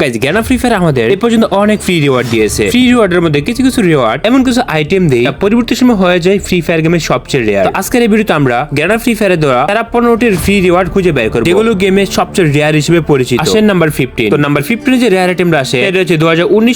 Guys জ্ঞানা free fire আমাদের এই পর্যন্ত অনেক ফ্রি রিওয়ার্ড দিয়েছে। ফ্রি রিওয়ার্ডের মধ্যে কিছু কিছু রিওয়ার্ড এমন কিছু আইটেম দেয় যা পরবর্তী সময় হয়ে যায় ফ্রি ফায়ার গেমের সবচেয়ে রেয়ার আজকের এই ভিডিওতে আমরা জ্ঞানা ফ্রি ফায়ারের দ্বারা তারা পনেরোটির ফ্রি রিওয়ার্ড খুঁজে বের করব। যেগুলো গেমের সবচেয়ে রেয়ার হিসেবে পরিচিত। আসেন নাম্বার ফিফটিন তো নাম্বার ফিফটিন যে রেয়ার আইটেমটা আসে, এটা হচ্ছে দু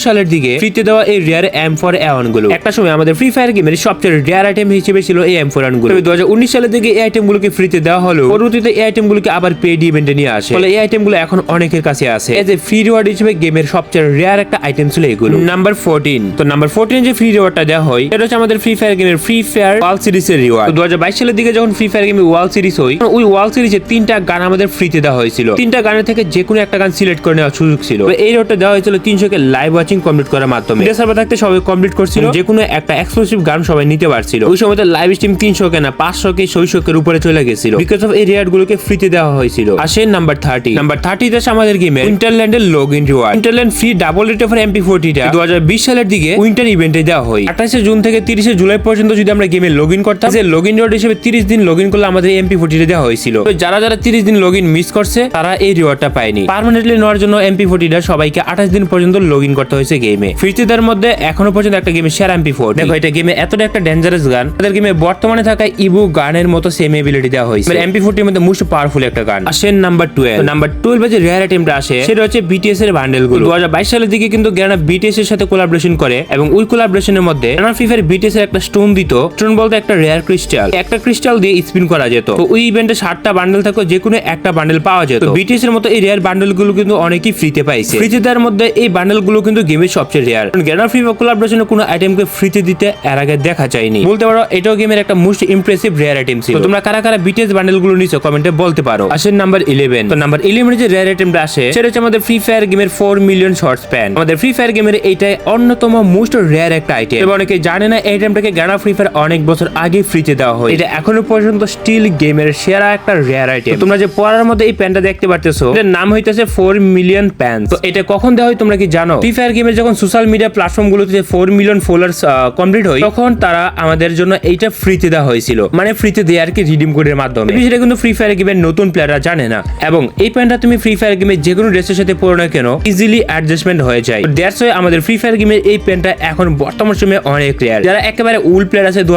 সালের দিকে ফ্রিতে দেওয়া এই রেয়ার এম ফর এওয়ানগুলো একটা সময় আমাদের ফ্রি ফায়ার গেমের সবচেয়ে রেয়ার আইটেম হিসেবে ছিল এই এম ফোরগুলো দু হাজার উনিশ সালের দিকে এই আইটেম গুলোকে ফ্রিতে দেওয়া হলো পরবর্তীতে এই আইটেম গুলোকে আবার পেড ইভেন্টে নিয়ে আসে। ফলে এই আইটেমগুলো এখন অনেকের কাছে আছে। এজ এ ফ্রি রিওয়ার্ড হিসেবে গেমের সবচেয়ে রেয়ার একটা আইটেম ছিল এগুলো। নাম্বার ফোরটিন তো নাম্বার ফোরটিন যে ফ্রি রিওয়ার্ডটা দেওয়া হয় এটা হচ্ছে আমাদের ফ্রি ফায়ার গেমের ফ্রি ফায়ার ওয়াল সিরিজ এর রিওয়ার্ড দু সালের দিকে যখন ফ্রি ফায়ার গেমে ওয়াল সিরিজ হয় ওই ওয়াল সিরিজে তিনটা গান আমাদের ফ্রিতে দেওয়া হয়েছিল। তিনটা গানের থেকে যে কোনো একটা গান সিলেক্ট করে নেওয়ার সুযোগ ছিল। এই রিওয়ার্ডটা দেওয়া হয়েছিল তিনশো কে লাইভ ওয়াচিং কমপ্লিট করার মাধ্যমে। এটা সার্ভার থাকতে সবাই কমপ্লিট করছিল। যে কোনো একটা এক্সক্লুসিভ গান সবাই নিতে পারছিল। ওই সময় লাইভ স্ট্রিম তিনশো কে না পাঁচশো কে ছয়শো কে উপরে চলে গেছিল। বিকজ অফ এই রিওয়ার্ড গুলোকে ফ্রিতে দেওয়া হয়েছিল। আসেন নাম্বার থার্টি নাম্বার থার্টি দেশ আমাদের গেমে উইন্টারল্যান্ডের log in reward Winterland free double rate offer MP ফোর্টিটা দু সালের দিকে উইন্টার ইভেন্টে দেওয়া হয়। আঠাশে জুন থেকে তিরিশে জুলাই পর্যন্ত যদি আমরা গেমে লগ ইন করতাম যে লগ ইন রিওয়ার্ড হিসেবে তিরিশ দিন লগ ইন করলে আমাদের এমপি ফোর্টিটা দেওয়া হয়েছিল। তো যারা যারা তিরিশ দিন লগ ইন মিস করছে তারা এই রিওয়ার্ডটা পায়নি। পার্মানেন্টলি নেওয়ার জন্য এমপি ফোর্টিটা সবাইকে আঠাশ দিন পর্যন্ত লগ ইন করতে হয়েছে গেমে ফ্রিতে মধ্যে এখনও পর্যন্ত একটা গেমে শেয়ার এমপি ফোর দেখো এটা গেমে এতটা একটা ডেঞ্জারাস গান তাদের গেমে বর্তমানে থাকা ইবু গানের মতো সেম এবিলিটি দেওয়া হয়েছে। এমপি ফোরটির মধ্যে মোস্ট পাওয়ারফুল একটা গান আসেন নাম্বার টুয়েলভ নাম্বার টুয়েলভ যে রেয়ার আইটেমটা আসে সেটা হচ্ছে বিটিএস এর বান্ডেলগুলো দু সালের দিকে কিন্তু গ্যানা বিটিএস এর সাথে কোলাবরেশন করে এবং ওই কোলাবরেশনের মধ্যে গ্যানা ফ্রি ফায়ার বিটিএস এর একটা স্টোন দিত স্টোন বলতে একটা রেয়ার ক্রিস্টাল একটা ক্রিস্টাল দিয়ে স্পিন করা যেত। তো ওই ইভেন্টে ষাটটা বান্ডেল থাকতো যে কোনো একটা বান্ডেল পাওয়া যেত। বিটিএস এর মতো এই রেয়ার বান্ডেলগুলো কিন্তু অনেকেই ফ্রিতে পাইছে। ফ্রিতে দেওয়ার মধ্যে এই বান্ডেলগুলো কিন্তু গেমের সবচেয়ে রেয়ার গ্যানা ফ্রি বা কোলাবরেশনের কোনো আইটেমকে ফ্রিতে দিতে এর আগে দেখা যায়নি। বলতে পারো এটাও গেমের একটা মোস্ট ইমপ্রেসিভ রেয়ার আইটেম ছিল। তো তোমরা কারা কারা বিটিএস বান্ডেলগুলো নিছো কমেন্টে বলতে পারো। আসেন নাম্বার ইলেভেন তো নাম্বার ইলেভেন যে রেয়ার আইটেমটা আসে সেটা হচ্ছে আমাদের ফ্রি ফায়ার গেমের ফোর মিলিয়ন শর্ট স্প্যান আমাদের ফ্রি ফায়ার গেমের এইটাই অন্যতম মোস্ট রেয়ার একটা আইটেম এবং অনেকে জানে না, এই আইটেমটাকে গানা ফ্রি ফায়ার অনেক বছর আগে ফ্রিতে দেওয়া হয় এটা এখনও পর্যন্ত স্টিল গেমের সেরা একটা রেয়ার আইটেম তোমরা যে পড়ার মধ্যে এই প্যান্টটা দেখতে পারতেছো, এটার নাম হইতেছে ফোর মিলিয়ন প্যান তো এটা কখন দেওয়া হয় তোমরা কি জানো? ফ্রি ফায়ার গেমের যখন সোশ্যাল মিডিয়া প্ল্যাটফর্ম গুলোতে ফোর মিলিয়ন ফলোয়ার্স কমপ্লিট হয়, তখন তারা আমাদের জন্য এইটা ফ্রিতে দেওয়া হয়েছিল। মানে ফ্রিতে দেয় আর কি রিডিম কোডের মাধ্যমে। বিষয়টা কিন্তু ফ্রি ফায়ার গেমের নতুন প্লেয়াররা জানে না। এবং এই প্যান্টটা তুমি ফ্রি ফায়ার গেমের যে কোনো ড্রেসের সাথে পরো না কেন ইজিলি অ্যাডজাস্টমেন্ট হয়ে যায়। দ্যাটস ওয়াই আমাদের ফ্রি ফায়ার গেমের এই প্যান্টটা এখন বর্তমান সময়ে অনেক রেয়ার যারা একেবারে উল প্লেয়ার আছে দু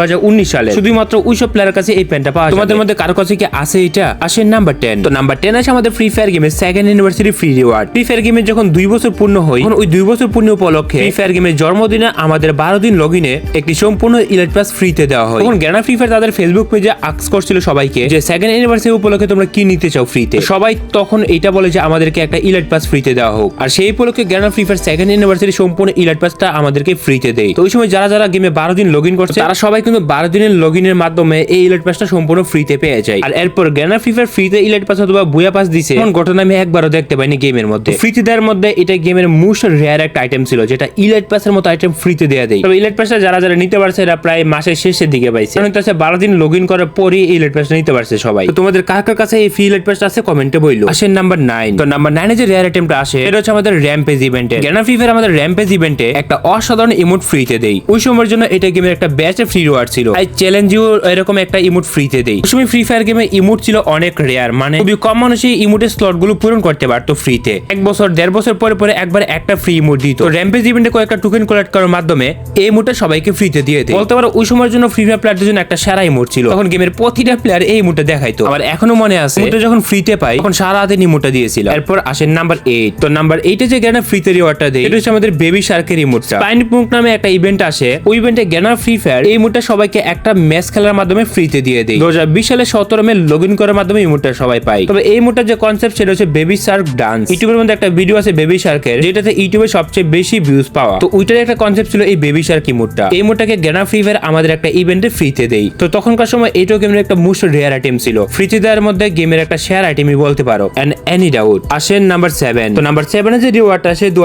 সালে, শুধুমাত্র ওইসব প্লেয়ারের কাছে এই প্যান্টটা পাওয়া তোমাদের মধ্যে কারও কাছে কি আছে এটা? আসে নাম্বার টেন তো নাম্বার টেন আছে আমাদের ফ্রি ফায়ার গেমের second anniversary free reward free fire গেমের যখন দুই বছর পূর্ণ হয়, তখন ওই দুই বছর পূর্ণ উপলক্ষে ফ্রি ফায়ার গেমের জন্মদিনে আমাদের বারো দিন লগ ইনে একটি সম্পূর্ণ ইলেট পাস ফ্রিতে দেওয়া হয়। তখন জ্ঞানা ফ্রি ফায়ার তাদের ফেসবুক পেজে আক্স করছিল সবাইকে যে সেকেন্ড ইউনিভার্সিটি উপলক্ষে তোমরা কি নিতে চাও ফ্রিতে সবাই তখন এটা বলে যে আমাদেরকে একটা ইলেট পাস ফ্রিতে দেওয়া হোক। আর সেই উপলক্ষে জ্ঞানা ফ্রি ফায়ার সেকেন্ড ইউনিভার্সিটি সম্পূর্ণ ইলেট পাসটা আমাদেরকে ফ্রিতে দেয়। তো ওই সময় যারা যারা গেমে বারো দিন লগ ইন করছে, তারা সবাই কিন্তু বারো দিনের লগ ইনের মাধ্যমে এই ইলেট পাসটা সম্পূর্ণ ফ্রিতে পেয়ে যায়। আর এরপর জ্ঞানা ফ্রি ফায়ার ফ্রিতে ইলেট পাস অথবা বুয়া পাস দিছে, এমন ঘটনা আমি একবারও দেখতে পাইনি গেমের মধ্যে। ফ্রিতে দেওয়ার মধ্যে এটা গেমের মোস্ট রেয়ার একটা আইটেম ছিল, যেটা ইলেট পাসের মতো আইটেম ফ্রিতে দেওয়া দেয়। তবে ইলেট পাসটা যারা যারা নিতে পারছে, এরা প্রায় মাসের শেষের দিকে পাইছে। কারণ হচ্ছে বারো দিন লগ ইন করার পরই এই ইলেট পাসটা নিতে পারছে সবাই। তোমাদের কার কার কাছে এই ফ্রি ইলেট পাসটা আছে, কমেন্টে বইলো। আসেন নাম্বার নাইন তো নাম্বার নাইনে যে রেয়ার আইটেমটা আসে এটা হচ্ছে আমাদের র্যাম্পেজ ইভেন্টে জ্ঞানা ফ্রি ফায়ার আমাদের র্যাম্পেজ ইভেন্টে একটা অসাধারণ ইমোট ফ্রিতে দেই। ওই সময়ের জন্য এটা গেমের একটা ব্যাচ ফ্রি রিওয়ার্ড ছিল। তাই চ্যালেঞ্জিও এরকম একটা ইমোট ফ্রিতে দেই। ওই সময় ফ্রি ফায়ার গেমে ইমোট ছিল অনেক রেয়ার মানে খুবই কম মানুষই ইমোটের স্লটগুলো পূরণ করতে পারতো ফ্রিতে এক বছর, দেড় বছর পরে পরে একবার একটা ফ্রি ইমোট দিত। র্যাম্পেজ ইভেন্টে কয়েকটা টোকেন কালেক্ট করার মাধ্যমে এই ইমোটটা সবাইকে ফ্রিতে দিয়ে দেয় বলতে পারো ওই সময়ের জন্য ফ্রি ফায়ার প্লেয়ারদের জন্য একটা সেরা ইমোট ছিল। তখন গেমের প্রতিটা প্লেয়ার এই ইমোটটা দেখাইতো। আবার এখনও মনে আছে ইমোটটা যখন ফ্রিতে পাই, তখন সারা রাতে ইমোটটা দিয়েছিল। এরপর আসেন নাম্বার এইট তো নাম্বার এইটে যে জ্ঞানা ফ্রিতে রিওয়ার্ডটা দেয়, এটা হচ্ছে আমাদের বেবি শার্কের ইমোটটা পাইন পুঙ্ক নামে একটা ইভেন্ট আসে। ওই ইভেন্টে জ্ঞানা ফ্রি ফায়ার এই ইমোটটা সবাইকে একটা ম্যাচ খেলার মাধ্যমে ফ্রিতে দিয়ে দেয়। দু হাজার বিশ সালে সতেরো মে লগ ইন করার মাধ্যমে ইমোটটা সবাই পায়। তবে এই ইমোটটার যে কনসেপ্ট সেটা হচ্ছে বেবি শার্ক ডান্স ইউটিউবের মধ্যে একটা ভিডিও আছে বেবি শার্কের যেটাতে ইউটিউবে সবচেয়ে বেশি ভিউজ পাওয়া। তো ওইটার একটা কনসেপ্ট ছিল এই বেবি শার্ক ইমোটটা এই ইমোটটাকে জ্ঞানা ফ্রি ফায়ার আমাদের একটা ইভেন্টে ফ্রিতে দেয়। তো তখনকার সময় এইটাও গেমের একটা মোস্ট রেয়ার আইটেম ছিল। ফ্রিতে দেওয়ার মধ্যে গেমের একটা শেয়ার আইটেমই বলতে পারো। এন্ড এনি ডাউট আসেন নাম্বার সেভেন তো নাম্বার সেভেনের যে রিওয়ার্ডটা আসে দু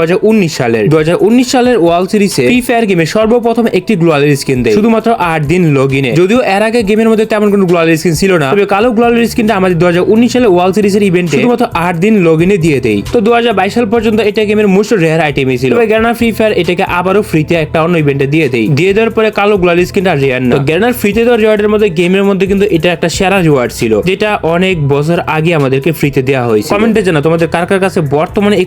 সালের। দু হাজার উনিশ সালের ওয়ার্ল্ড সিরিজে ফ্রি ফায়ার গেমে সর্বপ্রথম একটি গ্লোয়ালের স্কিন দেয়। শুধুমাত্র আট দিন লগ ইনে যদিও এর আগে গেমের মধ্যে তেমন কোনো গ্লোয়ালের স্কিন ছিল না, তবে কালো গ্লোয়ালের স্কিনটা আমাদের দুহাজার উনিশ সালে ওয়ার্ল্ড সিরিজের ইভেন্টে শুধুমাত্র আট দিন লগ ইনে দিয়ে দেয়। তো দু হাজার বাইশ সাল পর্যন্ত এটা গেমের মোস্ট রেয়ার আইটেমই ছিল। তবে গ্যানার ফ্রি ফায়ার এটাকে আবারও ফ্রিতে একটা অন্য ইভেন্টে দিয়ে দেয়। দিয়ে দেওয়ার পরে কালো গ্লোয়ালের স্কিনটা রেয়ার না। গ্যানার ফ্রিতে দেওয়ার রিওয়ার্ডের মধ্যে গেমের মধ্যে কিন্তু এটা একটা সেরা রিওয়ার্ড ছিল, যেটা অনেক বছর আগে আমাদেরকে ফ্রিতে দেওয়া হয়েছে কমেন্টে জানা তোমাদের কার কার কাছে বর্তমানে এই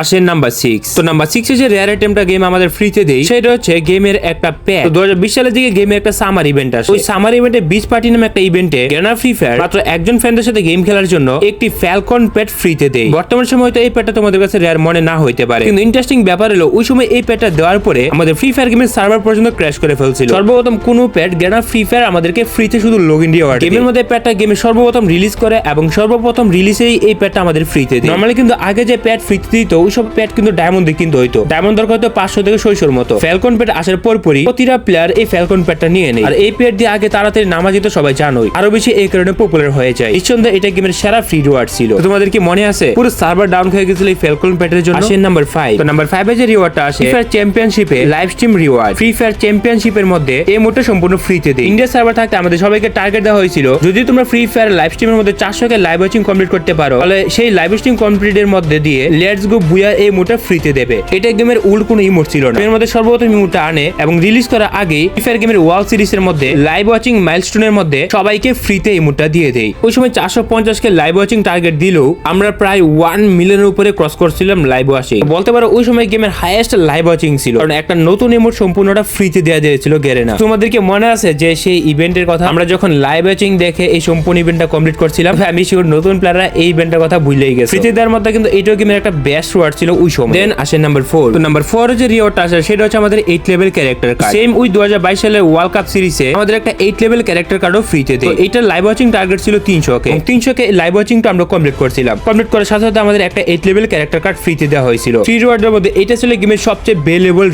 আসেন নাম্বার সিক্স তো নাম্বার সিক্স যে রেয়ার আইটেমটা গেম আমাদের ফ্রিতে দেয় সেটা হচ্ছে গেমের একটা প্যাক দু বিশ সালের দিকে গেমের একটা সামার ইভেন্ট আসে। ওই সামার ইভেন্টে বিচ পার্টি নামে একটা ইভেন্টে গেনার ফ্রি ফায়ার মাত্র একজন ফ্রেন্ডের সাথে গেম খেলার জন্য একটি ফ্যালকন প্যাড ফ্রিতে দেয় বর্তমান সময় তো এই প্যাডটা তোমাদের কাছে রেয়ার মনে না হইতে পারে। কিন্তু ইন্টারেস্টিং ব্যাপার হলো, ওই সময় এই প্যাডটা দেওয়ার পরে আমাদের ফ্রি ফায়ার গেমের সার্ভার পর্যন্ত ক্র্যাশ করে ফেলছিল। সর্বপ্রথম কোন প্যাড গেনার ফ্রি ফায়ার আমাদেরকে ফ্রিতে শুধু লগ ইন দিয়ে গেমের মধ্যে প্যাডটা গেমে সর্বপ্রথম রিলিজ করে এবং সর্বপ্রথম রিলিজেই এই প্যাডটা আমাদের ফ্রিতে দেয়। নর্মালি কিন্তু আগে যে প্যাড ফ্রিতে দিত ওই সব প্যাড কিন্তু ডায়মন্ড দিয়ে কিন্তু হইতো। ডায়মন্ড দরকার হতো পাঁচশো থেকে ছয়শোর মতো। ফ্যালকন প্যাড আসার পরপরই প্রতিটা প্লেয়ার এই ফ্যালকন প্যাডটা নিয়ে নেয়। আর এই প্যাড দিয়ে আগে তাড়াতাড়ি নামা যেত সবাই জানোই। আরও বেশি এই কারণে পপুলার হয়ে যায়। নিঃসন্দেহে এটা গেমের সেরা ফ্রি রিওয়ার্ড ছিল। তোমাদের কি মনে আছে? পুরো সার্ভার ডাউন হয়ে গেছিল এই ফ্যালকন প্যাডের জন্য? আসেন নাম্বার ফাইভ তো নাম্বার ফাইভ যে রিওয়ার্ডটা আসে ফ্রি ফায়ার চ্যাম্পিয়নশিপে live stream reward free fire চ্যাম্পিয়নশিপের মধ্যে এই মোটে সম্পূর্ণ ফ্রিতে দেয়। ইন্ডিয়া সার্ভার থাকতে আমাদের সবাইকে টার্গেট দেওয়া হয়েছিল। যদি তোমরা ফ্রি ফায়ার লাইভ স্ট্রিমের মধ্যে চারশো কে লাইভ ওয়াচিং কমপ্লিট করতে পারো তাহলে সেই লাইভ স্ট্রিম কমপ্লিটের মধ্যে দিয়ে লেটস গো বুয়া এই মোটা ফ্রিতে দেবে। এটা গেমের উল্ট কোনো ইমোট ছিল না। এর মধ্যে সর্বপ্রথম ইমোটটা আনে এবং রিলিজ করার আগে ফ্রি ফায়ার গেমের ওয়াল সিরিজের মধ্যে লাইভ ওয়াচিং মাইলস্টোনের মধ্যে সবাইকে ফ্রিতে ইমোটটা দিয়ে দেয়। ওই সময় চারশো পঞ্চাশ কে লাইভ ওয়াচিং টার্গেট দিলেও আমরা প্রায় ওয়ান মিলিয়নের উপরে ক্রস করছিলাম লাইভ ওয়াচিং বলতে পারো ওই সময় গেমের হাইয়েস্ট লাইভ ওয়াচিং ছিল। কারণ একটা নতুন ইমোট সম্পূর্ণটা ফ্রিতে দেওয়া দিয়েছিল গেরেনা তোমাদেরকে মনে আছে যে সেই ইভেন্টের কথা? আমরা যখন লাইভ ওয়াচিং দেখে এই সম্পূর্ণ ইভেন্টটা কমপ্লিট করছিলাম, আমি শিওর নতুন প্লেয়াররা এই ইভেন্টের কথা ভুলেই গেছে। ফ্রিতে দেওয়ার মধ্যে কিন্তু এইটাও গেমের একটা বেস্ট ওয়ার্ড ছিল ওই সময়। দেন আসে নাম্বার ফোর তো নাম্বার ফোর যে রিওয়ার্ডটা আসে সেটা হচ্ছে আমাদের eight level character card same ওই দু সালের ওয়ার্ল্ড কাপ সিরিজে আমাদের একটা এইট লেভেল ক্যারেক্টার কার্ডও ফ্রিতে দেয়। এটা লাইভ ওয়াচিং টার্গেট ছিল তিনশো কে। তিনশো কে লাইভ ওয়াচিংটা আমরা কমপ্লিট করছিলাম। কমপ্লিট করার সাথে সাথে আমাদের একটা এইট লেভেল ক্যারেক্টার কার্ড ফ্রিতে দেওয়া হয়েছিল। ফ্রি রিওয়ার্ডের মধ্যে এটা ছিল গেমের সবচেয়ে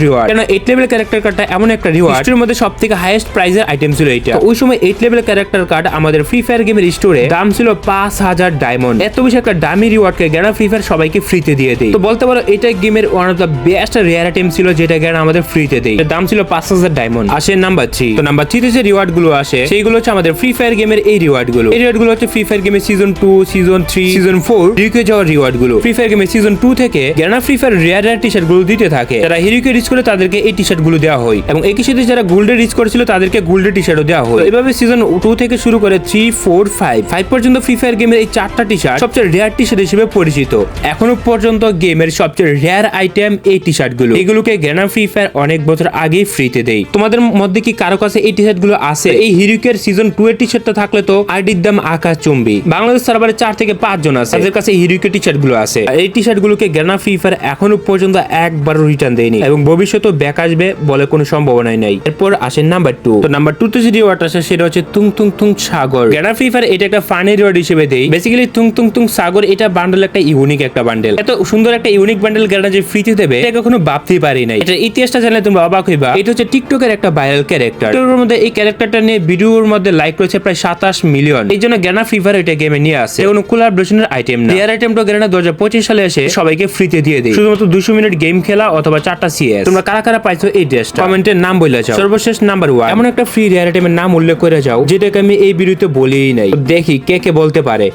রিওয়ার্ড কেন এইট লেভেল ক্যারেক্টার কার্ডটা এমন একটা রিওয়ার্ড এর মধ্যে সব থেকে হাইয়েস্ট প্রাইজের আইটেম ছিল এটা। ওই সময় এইট লেভেল ক্যারেক্টার কার্ড আমাদের ফ্রি ফায়ার গেমের স্টোরে দাম ছিল পাঁচ হাজার ডায়মন্ড এত বেশি একটা দামি রিওয়ার্ডকে গেনা ফ্রি ফায়ার সবাইকে ফ্রিতে দিয়ে দেয়। তো বলতে পারো এটা গেমের one of the best rare item ছিল যেটা গেনা আমাদের ফ্রিতে দেয়। দাম ছিল পাঁচ হাজার ডায়মন্ড আসে নাম্বার থ্রি তো নাম্বার থ্রিতে যে রিওয়ার্ডগুলো আসে, সেইগুলো হচ্ছে আমাদের ফ্রি ফায়ার গেমের এই রিওয়ার্ডগুলো। এই রিওয়ার্ডগুলো হচ্ছে ফ্রি ফায়ার গেমের season two season three season four হিরোকে যাওয়ার রিওয়ার্ডগুলো। ফ্রি ফায়ার গেমের সিজন টু থেকে গেনা Free Fire rare rare T শার্টগুলো দিতে থাকে। যারা হিরোকে রিচ করে তাদেরকে এই টি শার্টগুলো দেওয়া হয়। এবং একই সাথে যারা গোল্ডে রিচ করেছিল তাদেরকে গোল্ডে টি শার্টও দেওয়া হয়। এভাবে সিজন টু থেকে শুরু করে থ্রি ফোর ফাইভ ফাইভ পর্যন্ত ফ্রি ফায়ার গেমের এই চারটা টি শার্ট সবচেয়ে রেয়ার টি শার্ট হিসেবে পরিচিত। এখনও পর্যন্ত গেমের সবচেয়ে রেয়ার আইটেম এই টি শার্টগুলো এগুলোকে গেনা ফ্রি ফায়ার অনেক বছর আগেই ফ্রিতে দেয়। তোমাদের মধ্যে কি কারও কাছে এই টি শার্টগুলো আছে? এই হিরুকের সিজন টু এর টি শার্টটা থাকলে তো আইডির দাম আকাশ চুম্বি বাংলাদেশ সার্ভারে চার থেকে পাঁচ জন আছে। তাদের কাছে হিরুকের টি শার্টগুলো আছে এই টি শার্ট গুলোকে গেনা ফ্রি ফায়ার এখনও পর্যন্ত একবারও রিটার্ন দেয়নি। এবং ভবিষ্যতেও ব্যাক আসবে বলে কোনো সম্ভাবনাই নাই। এরপর আসে নাম্বার টু তো নাম্বার টু তে যে রিওয়ার্ড আসে, সেটা হচ্ছে তুং তুং তুং সাগর গেনা ফ্রি ফায়ার এটা একটা ফানি রিওয়ার্ড হিসেবে দেয়। বেসিক্যালি তুং তুং তুং সাগর এটা বান্ডেল একটা ইউনিক একটা বান্ডেল এত সুন্দর একটা ইউনিক বান্ডেল গেনা যে ফ্রিতে দেবে, এটা কখনো ভাবতেই পারি নাই। এটা ইতিহাসটা জানলে তুমি অবাক হইবা। এটা হচ্ছে টিকটকের একটা ভাইরাল ক্যারেক্টার এর মধ্যে এই ক্যারেক্টারটা নিয়ে ভিডিওর মধ্যে লাইক রয়েছে প্রায় সাতাশ মিলিয়ন এই জন্য গেনা ফ্রি ফায়ার এটা গেমে নিয়ে আসে। কোনো কোলাবরেশনের আইটেম না। এর আইটেমটা গেনা দু হাজার পঁচিশ সালে এসে সবাইকে ফ্রিতে দিয়ে দেয়। শুধুমাত্র দুশো মিনিট গেম খেলা অথবা চারটা সিএস তোমরা কারা কারা পাইছো এই ড্রেসটা কমেন্টের নাম বলে যাও। সর্বশেষ নাম্বার ওয়ান এমন একটা ফ্রি রেয়ার আইটেমের নাম উল্লেখ করে যাও, যেটাকে আমি এই ভিডিওতে বলেই নাই। দেখি কে কে বলতে পারে।